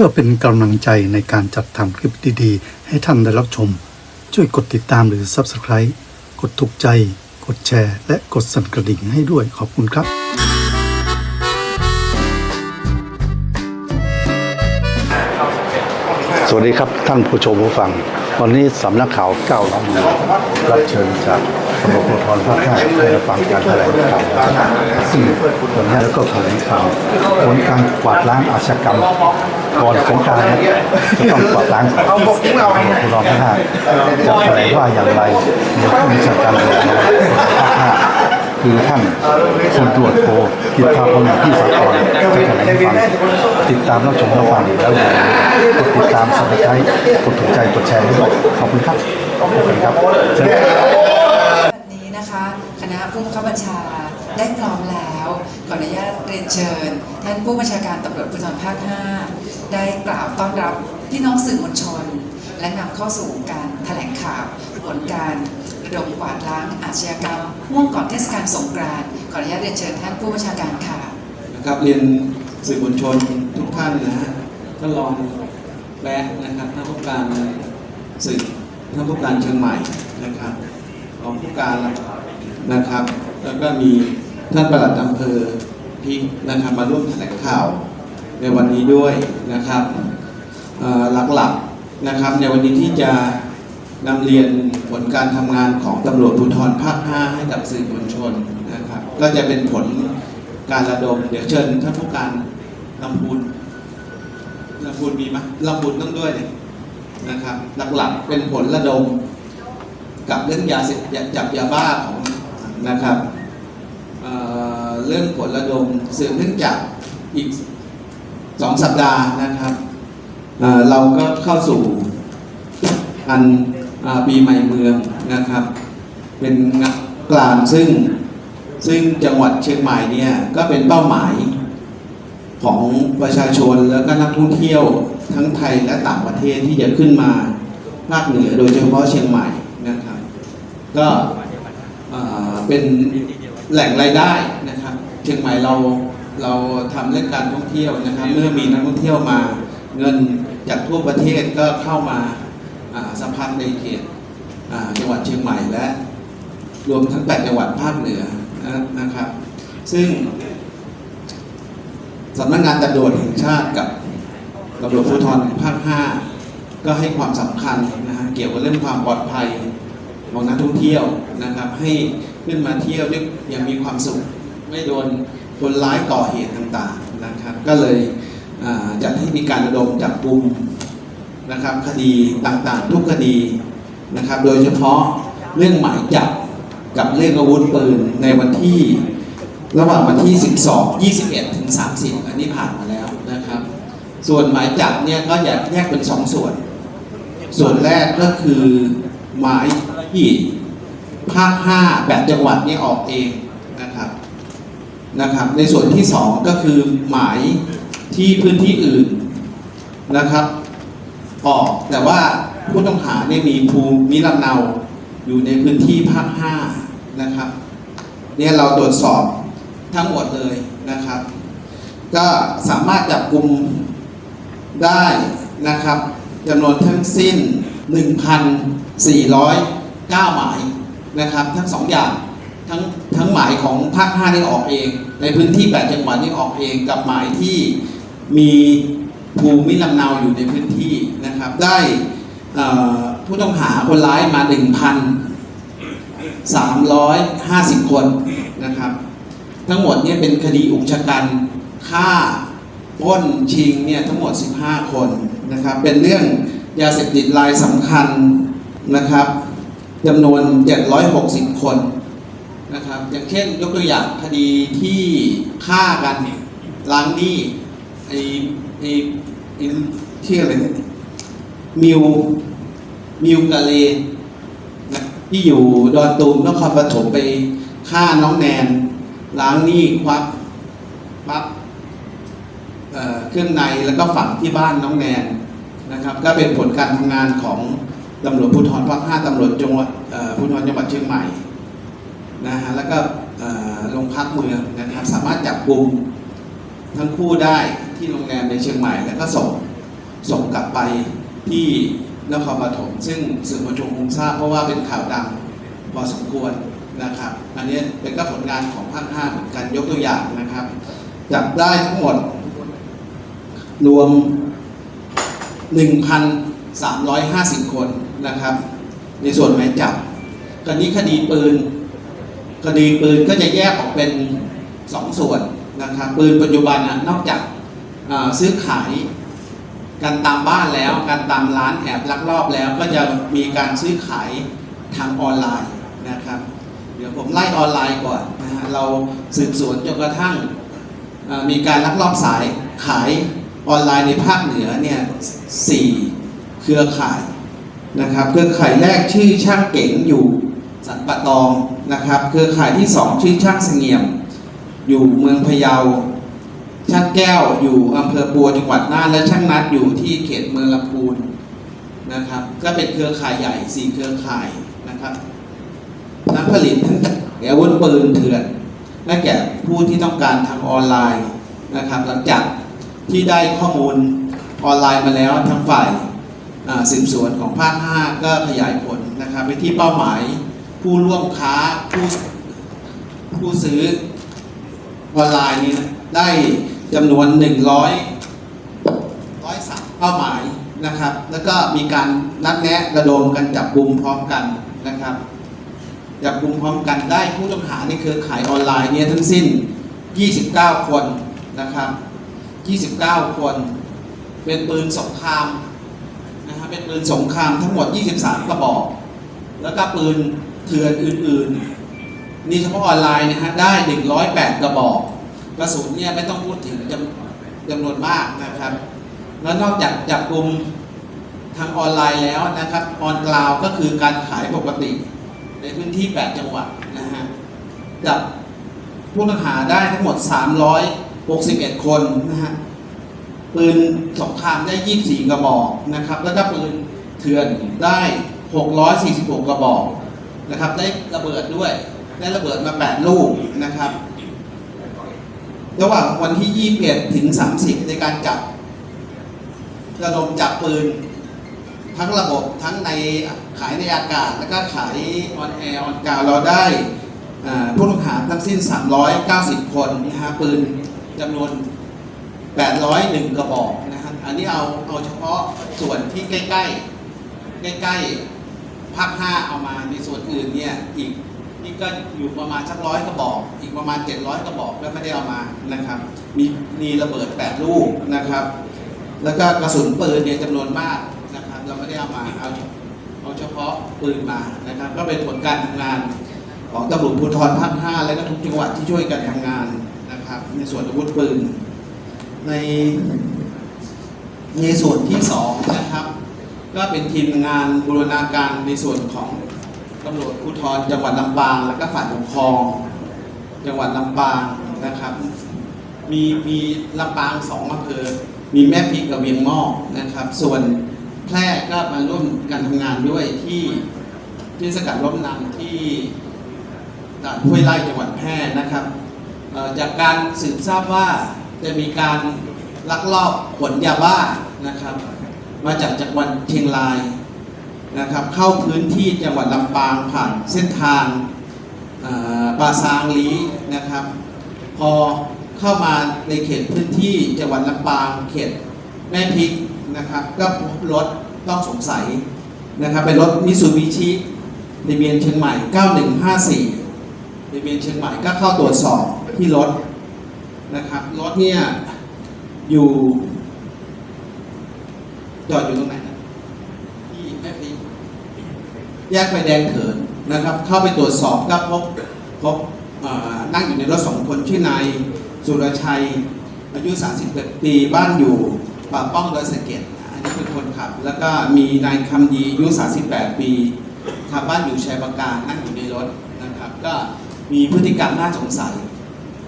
พื่อเป็นกำลังใจในการจัดทำคลิปดีๆ ให้ท่านได้รับชม ช่วยกดติดตามหรือ Subscribe กดถูกใจ กดแชร์ และกดสั่นกระดิ่งให้ด้วยขอบคุณครับ สวัสดีครับท่านผู้ชมผู้ฟัง วันนี้สำนักข่าวเก้ารับรับเชิญจาก ตำรวจภูธรภาคห้าให้มาฟังการแถลงข่าวซึ่งวันนี้แล้วก็แถลงข่าวผลการกวาดล้างอาชญากรรมก่อนสงกรารจะต้องกวาดล้างก่อนตำรวจภูธรภาคห้าจะแถลงว่าอย่างไรในผู้บัญชาการตำรวจภูธรภาคห้าคือท่านพลตรวจโทกิตติพงศ์ที่สากรจะแถลงให้ฟังติดตามรับชมรับฟังแล้วอย่าลืมกดติดตามสับสไครต์กดถูกใจกดแชร์ด้วยขอบคุณครับขอบคุณครับ นะคะ คณะผู้บังคับบัญชาได้พร้อมแล้ว ขออนุญาตเรียนเชิญ ท่านผู้บัญชาการตำรวจภูธรภาค 5 ได้กล่าวต้อนรับพี่น้องสื่อมวลชน และนำเข้าสู่การแถลงข่าวผลการระดมกวาดล้างอาชญากรรมม่วงก่อนเทศกาลสงกรานต์ขออนุญาตเรียนเชิญท่านผู้บัญชาการค่ะนะครับเรียนสื่อมวลชนทุกท่านนะฮะท่านรองแบะนะครับท่านผู้การสื่อท่านผู้การเชียงใหม่นะครับ รองผู้การนะครับ แล้วก็มีท่านประหลัดอำเภอพิกนะครับมาร่วมแถลงข่าวในวันนี้ด้วยนะครับหลักๆนะครับ ในวันนี้ที่จะนำเรียนผลการทำงานของตำรวจภูธรภาค 5 ให้กับสื่อมวลชนนะครับ ก็จะเป็นผลการระดม เดี๋ยวเชิญท่านผู้การลำพูนลำพูนมีไหมลำพูนต้องด้วยเนี่ยนะครับ หลักๆเป็นผลระดม กับเรื่องยาเสพจับยาบ้าของนะครับเเรื่องผลระดมสืบเนื่องจากอีกสองสัปดาห์นะครับเเราก็เข้าสู่อันอปีใหม่เมืองนะครับ เป็นกลางซึ่งซึ่งจังหวัดเชียงใหม่เนี่ยก็เป็นเป้าหมายของประชาชนแล้วก็นักท่องเที่ยวทั้งไทยและต่างประเทศที่จะขึ้นมาภาคเหนือโดยเฉพาะเชียงใหม่ ก็เป็นแหล่งรายได้นะครับเชียงใหม่เราเราทำเรื่องการท่องเที่ยวนะครับเมื่อมีนักท่องเที่ยวมาเงินจากทั่วประเทศก็เข้ามาอ่าสะพัดในเขตจังหวัดเชียงใหม่และรวมทั้ง8จังหวัดภาคเหนือนะครับ ซึ่งสำนักงานตำรวจแห่งชาติกับตำรวจภูธรภาค 5 ก็ให้ความสำคัญนะฮะเกี่ยวกับเรื่องความปลอดภัย ของนักท่องเที่ยวนะครับ ให้ขึ้นมาเที่ยวด้วยอยังมีความสุขไม่โดนคนร้ายก่อเหตุต่างๆนะครับ ก็เลยอ่าจัดให้มีการระดมจับกลุ่มนะครับคดีต่างๆ ทุกคดีนะครับ โดยเฉพาะเรื่องหมายจับกับเลขอาวุธปืนในวันที่ระหว่างวันที่ 12 21 ถึง 30 อันนี้ผ่านมาแล้วนะครับ ส่วนหมายจับเนี่ยก็อยากแยกเป็น 2 ส่วน ส่วนแรกก็คือหมาย ที่ภาค5แบบจังหวัดนี่ออกเองนะครับนะครับ ในส่วนที่2ก็คือหมายที่พื้นที่อื่นนะครับ ออกแต่ว่าผู้ต้องหาเนี่ยมีภูมิลำเนาอยู่ในพื้นที่ภาค5นะครับเนี่ยเราตรวจสอบทั้งหมดเลยนะครับ ก็สามารถจับกลุ่มได้นะครับจำนวนทั้งสิ้น 9 หมายนะครับ ทั้งสองอย่างทั้งทั้งหมายของภาค5นี่ออกเอง ในพื้นที่ 8 จังหวัดนี่ออกเองกับหมายที่มีภูมิลำเนาอยู่ในพื้นที่นะครับ ได้ผู้ต้องหาคนร้ายมา 1,350 คนนะครับ ทั้งหมดเนี่ยเป็นคดีอุกชะกันฆ่าป้นชิงเนี่ยทั้งหมด 15 คนนะครับ เป็นเรื่องยาเสพติดรายสำคัญนะครับ จำนวน760 คนนะครับ อย่างเช่นยกตัวอย่างคดีที่ฆ่ากันล้างหนี้ไอ้ไอ้ไอ้ที่อะไรนะมิวมิวกาเลนะที่อยู่ดอนตูมนครปฐมไปฆ่าน้องแนนล้างหนี้ควักปั๊บเเครื่องในแล้วก็ฝังที่บ้านน้องแนนนะครับ ก็เป็นผลการทำงานของ ตำรวจภูธรภาค5ตำรวจจังหวัดภูธรจังหวัดเชียงใหม่นะฮะแล้วก็โรงพักเมืองนะครับสามารถจับกลุ่มทั้งคู่ได้ที่โรงแรมในเชียงใหม่ แล้วก็ส่งส่งกลับไปที่นครปฐมซึ่งสื่อมวลชนคงทราบเพราะว่าเป็นข่าวดังพอสมควรนะครับ อันนี้เป็นก็ผลงานของภาค5เหมือนกันยกตัวอย่างนะครับ จับได้ทั้งหมด รวม 1,350 คน นะครับ ในส่วนหมายจับคดีคดีปืน คดีปืนก็จะแยกออกเป็นสองส่วนนะครับปืนปัจจุบันนะนอกจากาซื้อขายกันตามบ้านแล้วการตามร้านแอบลักลอบแล้วก็จะมีการซื้อขายทางออนไลน์นะครับ เดี๋ยวผมไล่ออนไลน์ก่อนนะฮะเราสืบสวนจนกระทั่งมีการลักลอบสายขายออนไลน์ในภาคเหนือเนี่ยสี่เครือข่าย นะครับเครือข่ายแรกชื่อช่างเก๋งอยู่สันปะตองนะครับเครือข่ายที่สองชื่อช่างเสงี่ยม อยู่เมืองพะเยาช่างแก้วอยู่อำเภอปัวจังหวัดน่านและช่างนัดอยู่ที่เขตเมืองลำพูนนะครับ ก็เป็นเครือข่ายใหญ่สี่เครือข่ายนะครับทั้งผลิตทั้งอาวุธปืนเถื่อนและแก่ผู้ที่ต้องการทางออนไลน์นะครับ หลังจากที่ได้ข้อมูลออนไลน์มาแล้วทางฝ่าย สืบสวนของภาค 5 ก็ขยายผลนะครับไปที่เป้าหมายผู้ร่วมค้าผู้ผู้ซื้อออนไลน์นี้นะได้จำนวน 100ร้อยสามเป้าหมายนะครับ แล้วก็มีการนัดแนะระดมกันจับกลุ่มพร้อมกันนะครับจับกลุ่มพร้อมกันได้ผู้ต้องหาในเครือข่ายออนไลน์เนี่ยทั้งสิ้น 29 คนนะครับ 29 คน เป็นปืนสงคราม นะครับเป็นปืนสงครามทั้งหมด 23 กระบอก แล้วก็ปืนเถื่อนอื่นๆ นี่เฉพาะออนไลน์นะฮะได้ 108 กระบอก กระสุนเนี่ยไม่ต้องพูดถึงจำจำนวนมากนะครับ แล้วนอกจากจับกลุ่มทางออนไลน์แล้วนะครับ ออนกราวก็คือการขายปกติในพื้นที่ 8 จังหวัดนะฮะจับผู้ต้องหาได้ทั้งหมด 361 คนนะฮะ ปืนสงครามได้ 24 กระบอกนะครับ แล้วก็ปืนเถื่อนได้ 646 กระบอกนะครับ ได้ระเบิดด้วย ได้ระเบิดมา 8 ลูกนะครับ ระหว่างวันที่ 21 ถึง 30 ในการจับระดมจับปืน ทั้งระบบทั้งในขายในอากาศ แล้วก็ขายออนแอร์ออนกาเราได้ผู้ต้องหาทั้งสิ้น 390 คนนะฮะปืนจำนวน 801 กระบอกนะฮะ อันนี้เอาเอาเฉพาะส่วนที่ใกล้ ๆ ใกล้ๆภาค5เอามาในส่วนอื่นเนี่ยอีกนี่ก็อยู่ประมาณสักร้อยกระบอก อีกประมาณ 700 กระบอกแล้วไม่ได้เอามานะครับ มีมีระเบิด 8 ลูกนะครับ แล้วก็กระสุนปืนเนี่ยจำนวนมากนะครับ เราไม่ได้เอามาเอาเอาเฉพาะปืนมานะครับ ก็เป็นผลการทำงานของตำรวจภูธรภาค5และก็ทุกจังหวัดที่ช่วยกันทำงานนะครับ ในส่วนอาวุธปืน ในในส่วนที่สองนะครับ ก็เป็นทีมงานบูรณาการในส่วนของตำรวจภูธรจังหวัดลำปาง และก็ฝ่ายปกครอง จังหวัดลำปางนะครับ มีมีลำปางสองอำเภอมีแม่พริกกับเวียงหม้อนะครับ ส่วนแพร่ก็มาร่วมกันทำงานด้วยที่ที่สกัดล้มนำที่ด่านห้วยไร่จังหวัดแพร่นะครับจากการสืบทราบว่า จะมีการลักลอบขนยาบ้านะครับ มาจากจังหวัดเชียงรายนะครับ เข้าพื้นที่จังหวัดลำปางผ่านเส้นทางเอ่อปาซางลีนะครับ พอเข้ามาในเขตพื้นที่จังหวัดลำปางเขตแม่พริกนะครับ ก็พบรถต้องสงสัยนะครับเป็นรถมิซูบิชิทะเบียนเชียงใหม่ 9154ทะเบียนเชียงใหม่ก็เข้าตรวจสอบที่รถ นะครับรถเนี่ยอยู่จอดอยู่ตรงไหนนะที่แม่พริกแยกไฟแดงเถินนะครับ เข้าไปตรวจสอบก็พบพบเอ่อนั่งอยู่ในรถสองคนชื่อนายสุรชัย อายุ 31 ปีบ้านอยู่ป่าป้องดอยสะเก็ดอันนี้เป็นคนขับ แล้วก็มีนายคำยีอายุ 38 ปีขับบ้านอยู่ชัยประการนั่งอยู่ในรถนะครับ ก็มีพฤติกรรมน่าสงสัย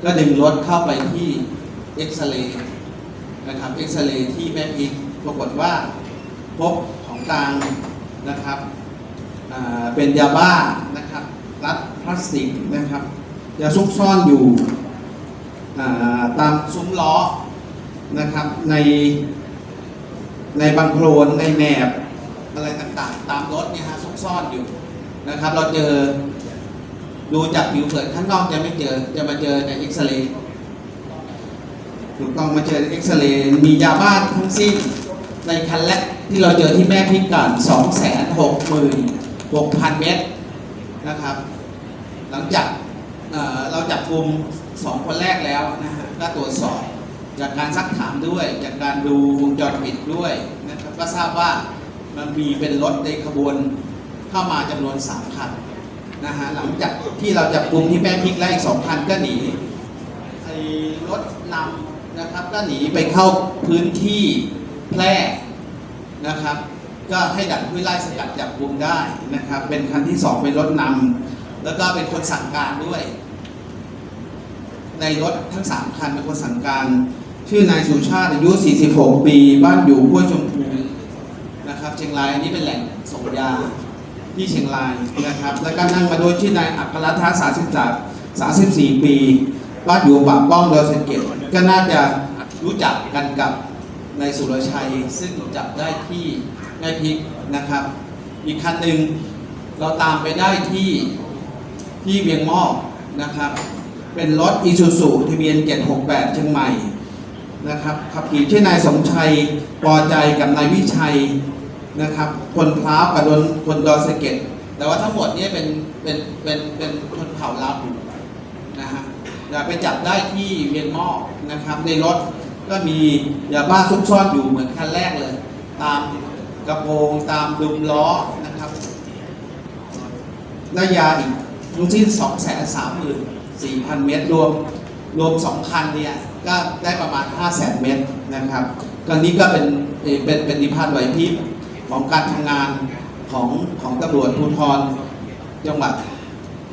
ก็ดึงรถเข้าไปที่เอ็กซเรย์นะครับเอ็กซเรย์ที่แม่พริกปรากฏว่าพบของกลางนะครับเป็นยาบ้านะครับรัดพลาสติกนะครับยาซุกซ่อนอยู่ตามซุ้มล้อนะครับในในบังโคลนในแหนบอะไรต่างๆ ตามรถเนี่ยฮะซุกซ่อนอยู่นะครับ เราเจอ ดูจากผิวเผินข้างนอกจะไม่เจอ จะมาเจอในเอ็กซเรย์ถูกต้องมาเจอในเอ็กซเรย์มียาบ้าทั้งสิ้นในคันแรกที่เราเจอที่แม่พิการ2 6 6 0 0 0 เมตรนะครับ หลังจากเเราจับกลุ่มสองคนแรกแล้วนะฮะก็ตรวจสอบจากการซักถามด้วย จากการดูวงจรปิดด้วยนะครับก็ทราบว่ามันมีเป็นรถในขบวนเข้ามาจำนวนสามคัน นะฮะหลังจากที่เราจับกลุ่มที่แม่พริกแล้วอีกสองคันก็หนีไอ้รถนำนะครับ ก็หนีไปเข้าพื้นที่แพร่นะครับ ก็ให้ดักผู้ไล่สกัดจับกลุ่มได้นะครับ เป็นคันที่สองเป็นรถนำแล้วก็เป็นคนสั่งการด้วย ในรถทั้งสามคันเป็นคนสั่งการ ชื่อนายสุชาติอายุ 46 ปี บ้านอยู่ห้วยชมพูนะครับเชียงรายอันนี้เป็นแหล่งส่งยา ที่เชียงรายนะครับ แล้วก็นั่งมาโดยชื่อนายอัครรัฐาสาสิบสามสาสิบสี่ปีบ้านอยู่ปากป้องดอยสะเก็ดก็น่าจะรู้จักกันกับนายสุรชัย ซึ่งจับได้ที่แม่พิกนะครับ อีกคันหนึ่งเราตามไปได้ที่ที่เวียงมอกนะครับ เป็นรถอีซูซูทะเบียน 768เชียงใหม่นะครับขับขี่ชื่อนายสมชัยปอใจกับนายวิชัย นะครับ คนพร้าวกับดนคนดอยสะเก็ดแต่ว่าทั้งหมดนี้เป็นเป็นเป็นเป็นคนเผ่าลาหูนะฮะอยาไปจับได้ที่เวียนหม้อนะครับ ในรถก็มียาบ้าซุกซ่อนอยู่เหมือนคันแรกเลย ตามกระโปรงตามดุมล้อนะครับและยาอีกทั้งสิ้น2 3 4 0 0 0 เมตรรวมรวม 2 คันเนี่ยก็ได้ประมาณ 5 0 0 0 0 0 เมตรนะครับก็นี้ก็เป็นเป็นเป็นนิพพานไหวพริบ ของการทำงานของของตำรวจภูธรจังหวัด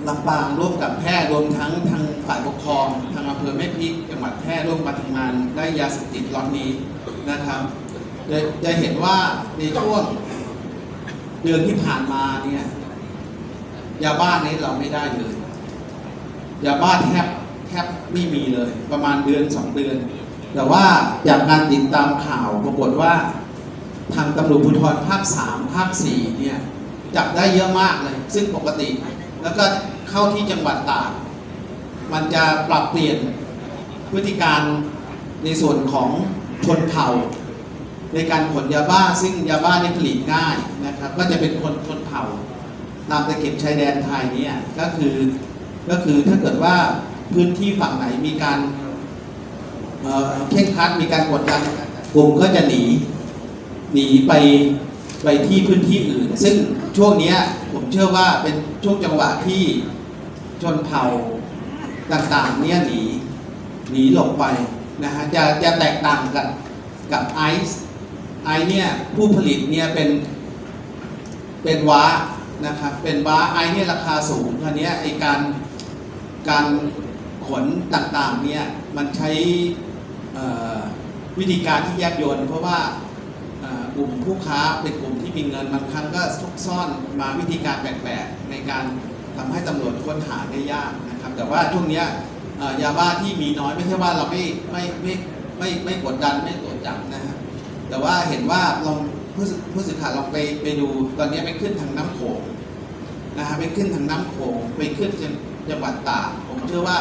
ลำปางร่วมกับแพทย์รวมทั้งทางฝ่ายปกครอง ทางอำเภอแม่พริกจังหวัดแพร่ร่วมมาทำงานได้ยาเสพติดล็อตนี้นะครับจะจะเห็นว่าในช่วงเดือนที่ผ่านมาเนี่ยยาบ้านนี้เราไม่ได้เลยยาบ้าแทบแทบไม่มีเลย ประมาณเดือนสองเดือน แต่ว่าจากการติดตามข่าวปรากฏว่า ทางตำรวจภูธรภาคสามภาคสี่เนี่ยจับได้เยอะมากเลย ซึ่งปกติ แล้วก็เข้าที่จังหวัดตากมันจะปรับเปลี่ยนพฤติการในส่วนของชนเผ่า ในการขนยาบ้าซึ่งยาบ้านี่ผลิตง่ายนะครับ ก็จะเป็นคนชนเผ่าตามตะเข็บชายแดนไทยเนี่ยก็คือก็คือถ้าเกิดว่าพื้นที่ฝั่งไหนมีการเอ่อเคร่งครัดมีการกดดันกลุ่มก็จะหนี หนีไปไปที่พื้นที่อื่น ซึ่งช่วงนี้ผมเชื่อว่าเป็นช่วงจังหวะที่ชนเผ่าต่างๆเนี่ยหนีหนีหลบไปนะฮะจะจะแตกต่างกันกับไอซ์ไอซ์เนี่ยผู้ผลิตเนี่ยเป็นเป็นว้านะครับเป็นว้าไอเนี่ยราคาสูงคราวเนี้ไอการการขนต่างๆเนี่ยมันใช้วิธีการที่แยบยลเพราะว่า กลุ่มผู้ค้าเป็นกลุ่มที่มีเงินบางครั้งก็ซุกซ่อนมาวิธีการแปลกๆในการทำให้ตำรวจค้นหาได้ยากนะครับ แต่ว่าช่วงนี้ยาบ้าที่มีน้อยไม่ใช่ว่าเราไม่ไม่ไม่ไม่ไม่กดดันไม่ตรวจจับนะฮะแต่ว่าเห็นว่าลองผู้สื่อผู้สื่อข่าวลองไปไปดูตอนนี้ไปขึ้นทางน้ำโขงนะฮะไปขึ้นทางน้ำโขงไปขึ้นจังหวัดตากผมเชื่อว่า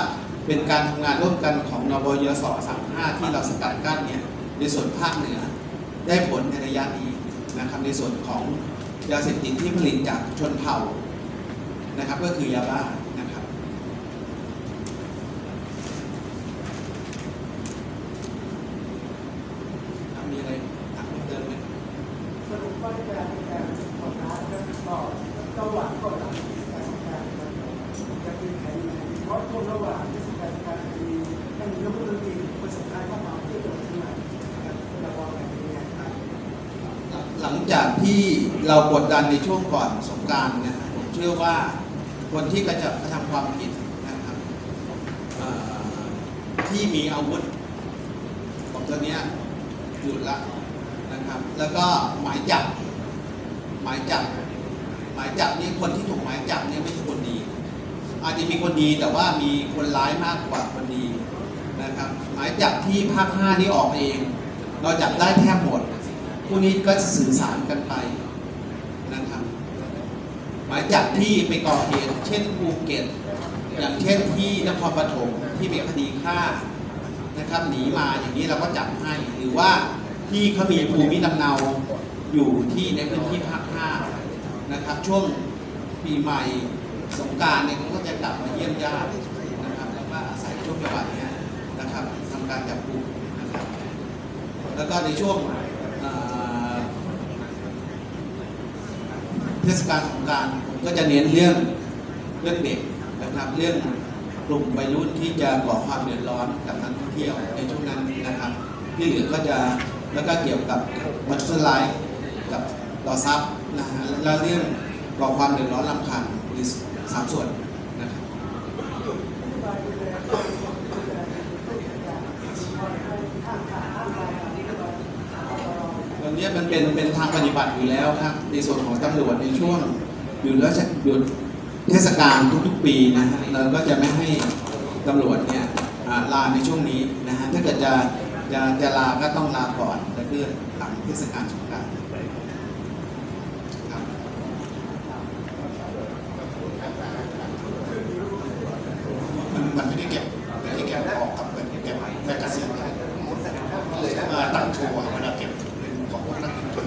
เป็นการทำงานร่วมกันของนบยศส35ที่เราสกัดกั้นเนี่ยในส่วนภาคเหนือ ได้ผลในระยะนี้นะครับในส่วนของยาเสพติดที่ผลิตจากชนเผ่านะครับก็คือยาบ้านะครับ มีอะไรถามเพิ่มเติมไหม สรุปว่าจะมีการของร้านแล้วก็ระหว่างก็หลังการทำงานจะเป็นแผนงานเพราะช่วงระหว่างที่การการมีท่านนายกรัฐมนตรีประสบการณ์เข้ามาที่จังหวัดเชียงใหม่นะครับระวังกันยังไงครับ หลังจากที่เรากดดันในช่วงก่อนสงการนะฮะผมเชื่อว่าคนที่กระจะกระทำความผิดนะครับที่มีอาวุธของตัวเนี้ยหยุดละนะครับ แล้วก็หมายจับหมายจับหมายจับนี่คนที่ถูกหมายจับเนี่ยไม่ใช่คนดี อาจจะมีคนดีแต่ว่ามีคนร้ายมากกว่าคนดีนะครับ หมายจับที่ภาคห้านี่ออกเอง เราจับได้แทบหมด พวกนี้ก็จะสื่อสารกันไปนะครับหมายจับที่ไปก่อเหตุเช่นภูเก็ตอย่างเช่นที่นครปฐมที่มีคดีฆ่านะครับหนีมาอย่างนี้เราก็จับให้ หรือว่าที่เขามีภูมิลำเนาอยู่ที่ในพื้นที่ภาคห้านะครับ ช่วงปีใหม่สงการเนี่ยเขาก็จะกลับมาเยี่ยมญาตินะครับแล้วก็อาศัยช่วงจังหวะเนี้ยนะครับทำการจับกลุ่มนะครับแล้วก็ในช่วงเอ่อ เทศกาลสงการก็จะเน้นเรื่องเรื่องเด็กนะครับเรื่องกลุ่มวัยรุ่นที่จะก่อความเดือดร้อนกับนักท่องเที่ยวในช่วงนั้นนะครับ ที่เหลือก็จะแล้วก็เกี่ยวกับมัสไลด์กับต่อทรัพย์นะฮะแล้วเรื่องก่อความเดือดร้อนรำคาญมีสามส่วนนะครับ วันนี้มันเป็นเป็นทางปฏิบัติอยู่แล้วครับในส่วนของตำรวจในช่วงหยุดราชหยุดเทศกาลทุกๆปีนะฮะเราก็จะไม่ให้ตำรวจเนี่ยลาในช่วงนี้นะฮะถ้าเกิดจะจะจะลาก็ต้องลาก่อนและเพื่อหลังเทศกาลสงกรานต์ครับ มันมันไม่ได้เก็บไม่ได้เก็บออกกับเงินเก็บแมกกาซีนเลยมาตั้งโชว์เวลาเก็บเป็นของพวกนักดนตรี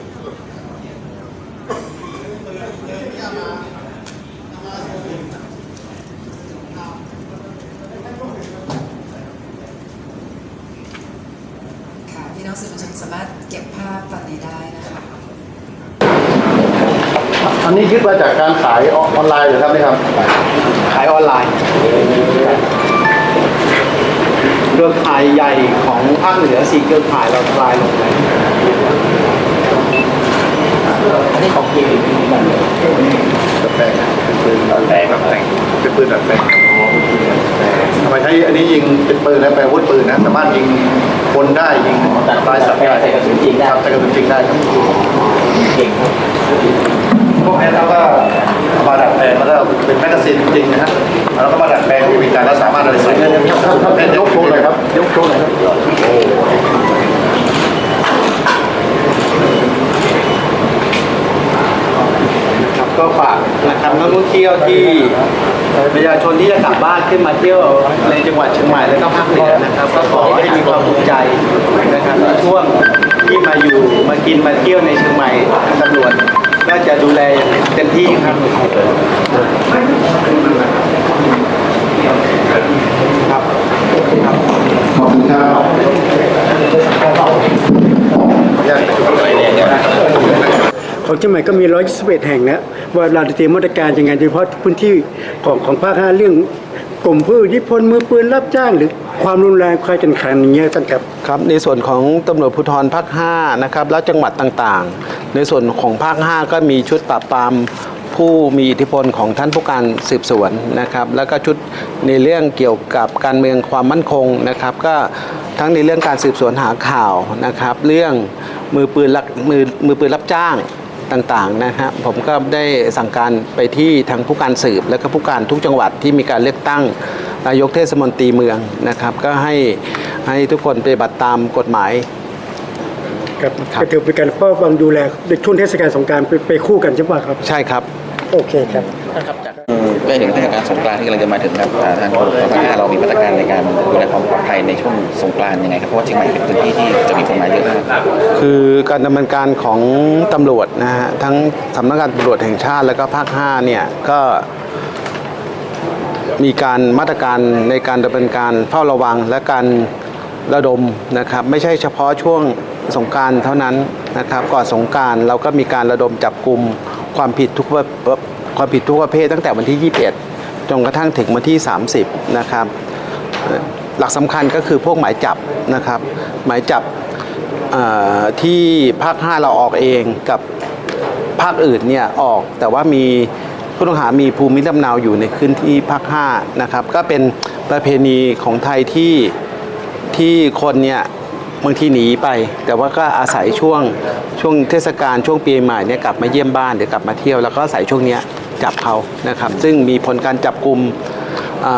ค่ะพี่น้องสื่อมวลชนสามารถเก็บภาพตอนนี้ได้นะคะ อันนี้ยึดมาจากการขายออนไลน์เหรอครับนี่ครับ ขายออนไลน์เครือข่ายใหญ่ของภาคเหนือสี่เครือข่ายเราทลายลงเลยอันนี้ของจริงกันแบบแปลงเป็นปืนแบบแปลงแบบแปลงเป็นปืนแบบแปลงทำไมใช้อันนี้ยิงเป็นปืนนะแปลอาวุธปืนนะสามารถยิงคนได้ยิงทำลายสัตว์ได้ใส่กระสุนจริงได้ครับใส่กระสุนจริงได้ครับเก่งพ วกนี้เราก็มาดัดแปลงมาแล้วเป็นแมกกาซีนจริงนะฮะแล้วก็มาดัดแปลงวิธีการแล้วสามารถอะไรใส่ได้ยกโชว์เลยครับยกโชว์เลยครับก็ฝากนะครับนักท่องเที่ยวที่ประชาชนที่จะกลับบ้านขึ้นมาเที่ยวในจังหวัดเชียงใหม่และก็ภาคเหนือนะครับ ก็ขอให้มีความภูมิใจนะครับช่วงที่มาอยู่มากินมาเที่ยวในเชียงใหม่ตำรวจ ก็จะดูแลอย่างเต็มที่ครับครับขอบคุณครับของเชียงใหม่ก็มี 121 แห่งนะว่าเราจะเตรียมมาตรการยังไงโดยเฉพาะพื้นที่ของของภาคห้าเรื่อง กลุ่มผู้อิทธิพลมือปืนรับจ้าง หรือความรุนแรงใครกันขันอย่างเงี้ยท่านครับ ครับในส่วนของตำรวจภูธรภาค5นะครับแล้วจังหวัดต่างๆ ในส่วนของภาค 5 ก็มีชุดปราบปรามผู้มีอิทธิพลของท่านผู้การสืบสวนนะครับ แล้วก็ชุดในเรื่องเกี่ยวกับการเมืองความมั่นคงนะครับ ก็ทั้งในเรื่องการสืบสวนหาข่าวนะครับ เรื่องมือปืนรับมือมือปืนรับจ้าง ต่างๆนะฮะผมก็ได้สั่งการไปที่ทางผู้การสืบและก็ผู้การทุกจังหวัดที่มีการเลือกตั้งนายกเทศมนตรีเมืองนะครับ ก็ให้ให้ทุกคนปฏิบัติตามกฎหมายครับครับก็ถือเป็นการเฝ้าระวังดูแลในช่วงเทศกาลสงกรารไปคู่กันใช่ไหมครับ ใช่ครับ โอเคครับใกล้ถึงเทศกาลสงกรานต์ที่กำลังจะมาถึงครับอ่าทางกรมการห้าเรามีมาตรการในการดูแลความปลอดภัยในช่วงสงกรานต์ยังไงครับเพราะว่าเชียงใหม่เป็นพื้นที่ที่จะมีคนมาเยอะมาก คือการดำเนินการของตำรวจนะฮะทั้งสำนักงานตำรวจแห่งชาติแล้วก็ภาค5เนี่ยก็มีการมาตรการในการดำเนินการเฝ้าระวังและการระดมนะครับ ไม่ใช่เฉพาะช่วงสงกรารเท่านั้นนะครับ ก่อนสงกรารเราก็มีการระดมจับกลุ่มความผิดทุกประ ความผิดทุกประเภทตั้งแต่วันที่ 21 จนกระทั่งถึงวันที่ 30 นะครับ หลักสำคัญก็คือพวกหมายจับนะครับ หมายจับที่ภาค 5 เราออกเองกับภาคอื่นเนี่ยออกแต่ว่ามีผู้ต้องหามีภูมิลำเนาอยู่ในพื้นที่ภาค 5 นะครับ ก็เป็นประเพณีของไทยที่ที่คนเนี่ยบางทีหนีไป แต่ว่าก็อาศัยช่วงช่วงเทศกาลช่วงปีใหม่เนี่ยกลับมาเยี่ยมบ้านหรือกลับมาเที่ยวแล้วก็อาศัยช่วงเนี้ย จับเขานะครับซึ่งมีผลการจับกลุ่มอ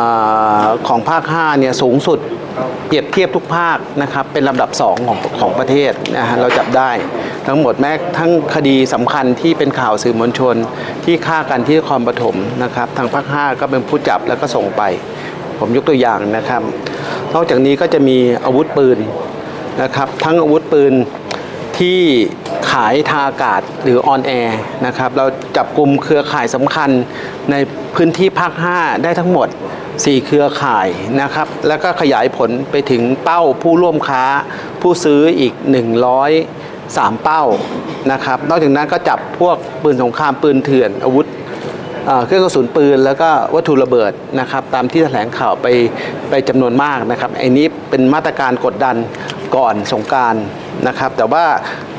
ของภาค5เนี่ยสูงสุดเปรียบเทียบทุกภาคนะครับเป็นลำดับ 2 ของของประเทศนะฮะเราจับได้ทั้งหมดแม้ทั้งคดีสำคัญที่เป็นข่าวสื่อมวลชน ที่ฆ่ากันที่นครปฐมนะครับทางภาค 5 ก็เป็นผู้จับแล้วก็ส่งไป ผมยกตัวอย่างนะครับ นอกจากนี้ก็จะมีอาวุธปืนนะครับทั้งอาวุธปืน ที่ขายทางอากาศหรือออนแอร์นะครับ เราจับกลุ่มเครือข่ายสำคัญในพื้นที่ภาค 5 ได้ทั้งหมด 4 เครือข่ายนะครับ แล้วก็ขยายผลไปถึงเป้าผู้ร่วมค้า ผู้ซื้ออีก 103 เป้านะครับ นอกจากนั้นก็จับพวกปืนสงครามปืนเถื่อนอาวุธเอ่อเครื่องกระสุนปืนแล้วก็วัตถุระเบิดนะครับ ตามที่แถลงข่าวไปไปจำนวนมากนะครับไอ้นี้เป็นมาตรการกดดัน ก่อนสงการนะครับ แต่ว่า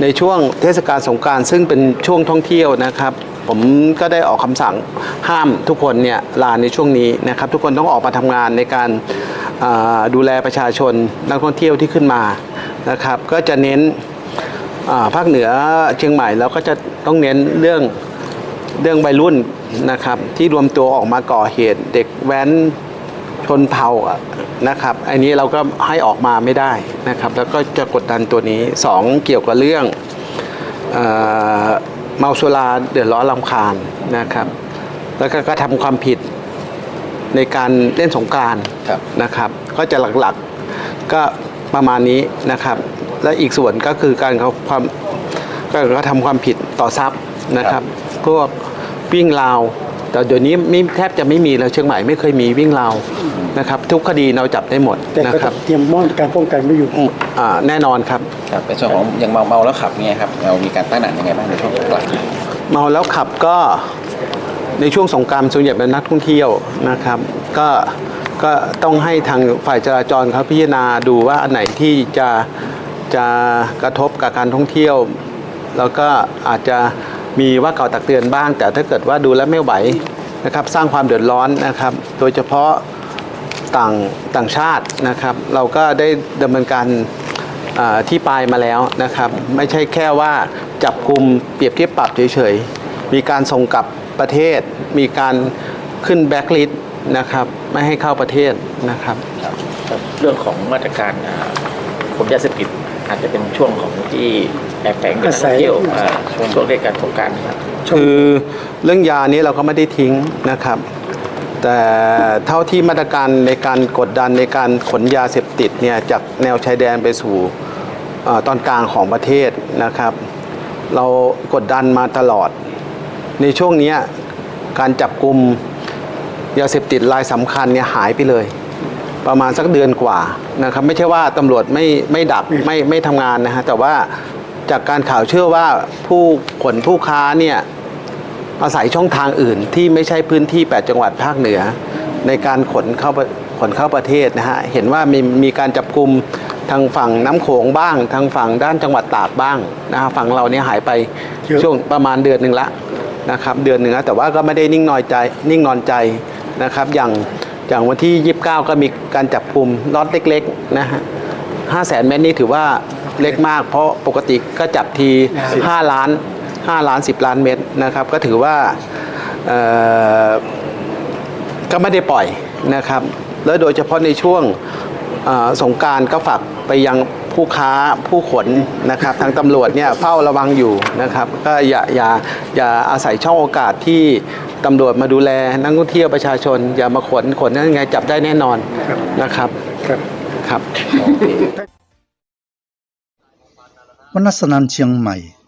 ในช่วงเทศกาลสงการซึ่งเป็นช่วงท่องเที่ยวนะครับผมก็ได้ออกคำสั่งห้ามทุกคนเนี่ยลาในช่วงนี้นะครับ ทุกคนต้องออกมาทำงานในการดูแลประชาชนนักท่องเที่ยวที่ขึ้นมานะครับ ก็จะเน้นภาคเหนือเชียงใหม่เราก็จะต้องเน้นเรื่องเรื่องวัยรุ่นนะครับ ที่รวมตัวออกมาก่อเหตุเด็กแว้น ชนเผ่าอะนะครับ อันนี้เราก็ให้ออกมาไม่ได้นะครับ แล้วก็จะกดดันตัวนี้สองเกี่ยวกับเรื่องเอ่อเมาสุราเดือดร้อนลำคาญนะครับ แล้วก็กระทำความผิดในการเล่นสงกรารครับนะครับ ก็จะหลักๆก็ประมาณนี้นะครับ และอีกส่วนก็คือการเขาความก็กระทำความผิดต่อทรัพย์นะครับพวกวิ่งราวแต่เดี๋ยวนี้ไม่แทบจะไม่มีแล้วเชียงใหม่ไม่เคยมีวิ่งราว นะครับ ทุกคดีเราจับได้หมดแต่นะก็ครับเตรียมมาตรการป้องกันไม่อยู่อืมอ่าแน่นอนครับ ครับในส่วนของยังเมาเมาแล้วขับเนี่ยครับเรามีการตั้งด่านยังไงบ้างในช่วงสงกรานต์เมาแล้วขับก็ในช่วงสงกรารส่วนใหญ่เป็นนักท่องเที่ยวนะครับ ก็ก็ต้องให้ทางฝ่ายจราจรเขาพิจารณาดูว่าอันไหนที่จะจะกระทบกับการท่องเที่ยว แล้วก็อาจจะมีว่ากล่าวตักเตือนบ้าง แต่ถ้าเกิดว่าดูแล้วไม่ไหวนะครับ สร้างความเดือดร้อนนะครับ โดยเฉพาะ ต่างต่างชาตินะครับ เราก็ได้ดำเนินการอ่าที่ปลายมาแล้วนะครับ ไม่ใช่แค่ว่าจับกลุ่มเปรียบเทียบปรับเฉยๆ มีการส่งกลับประเทศ มีการขึ้นแบ็คลิสต์นะครับ ไม่ให้เข้าประเทศนะครับครับเรื่องของมาตรการอ่าผมยาเสพติดอาจจะเป็นช่วงของที่แอบแฝงกับนักท่องเที่ยวอ่าช่วงช่วงเทศกาลสงกรารนะครับคือเรื่องยานี้เราก็ไม่ได้ทิ้งนะครับ แต่เท่าที่มาตรการในการกดดันในการขนยาเสพติดเนี่ยจากแนวชายแดนไปสู่ตอนกลางของประเทศนะครับ เรากดดันมาตลอด ในช่วงนี้การจับกลุ่มยาเสพติดรายสำคัญเนี่ยหายไปเลย ประมาณสักเดือนกว่านะครับไม่ใช่ว่าตำรวจไม่ไม่ดักไม่ไม่ทำงานนะฮะแต่ว่าจากการข่าวเชื่อว่าผู้ขนผู้ค้าเนี่ย อาศัยช่องทางอื่นที่ไม่ใช่พื้นที่ 8 จังหวัดภาคเหนือ ในการขนเข้าขนเข้าประเทศนะฮะเห็นว่ามีมีการจับกลุ่มทางฝั่งน้ำโขงบ้าง ทางฝั่งด้านจังหวัดตากบ้างนะฮะฝั่งเราเนี่ยหายไปช่วงประมาณเดือนหนึ่งละนะครับเดือนหนึ่งแล้วแต่ว่าก็ไม่ได้นิ่งนอยใจนิ่งนอนใจนะครับอย่างอย่างวันที่ 29 ก็มีการจับกลุ่มล็อตเล็กๆนะฮะ5แสนเมตรนี่ถือว่าเล็กมาก เพราะปกติก็จับที 5 ล้าน 5 ล้าน 10 ล้านเมตรนะครับ ก็ถือว่าเอ่อก็ไม่ได้ปล่อยนะครับ แล้วโดยเฉพาะในช่วงเอ่อสงกรารก็ฝากไปยังผู้ค้าผู้ขนนะครับทางตำรวจเนี่ยเฝ้าระวังอยู่นะครับ ก็อย่าอย่าอย่าอาศัยช่องโอกาสที่ตำรวจมาดูแลนักท่องเที่ยวประชาชน อย่ามาขนขนนั่นไงจับได้แน่นอนนะครับครับครับวนัสนันเชียงใหม่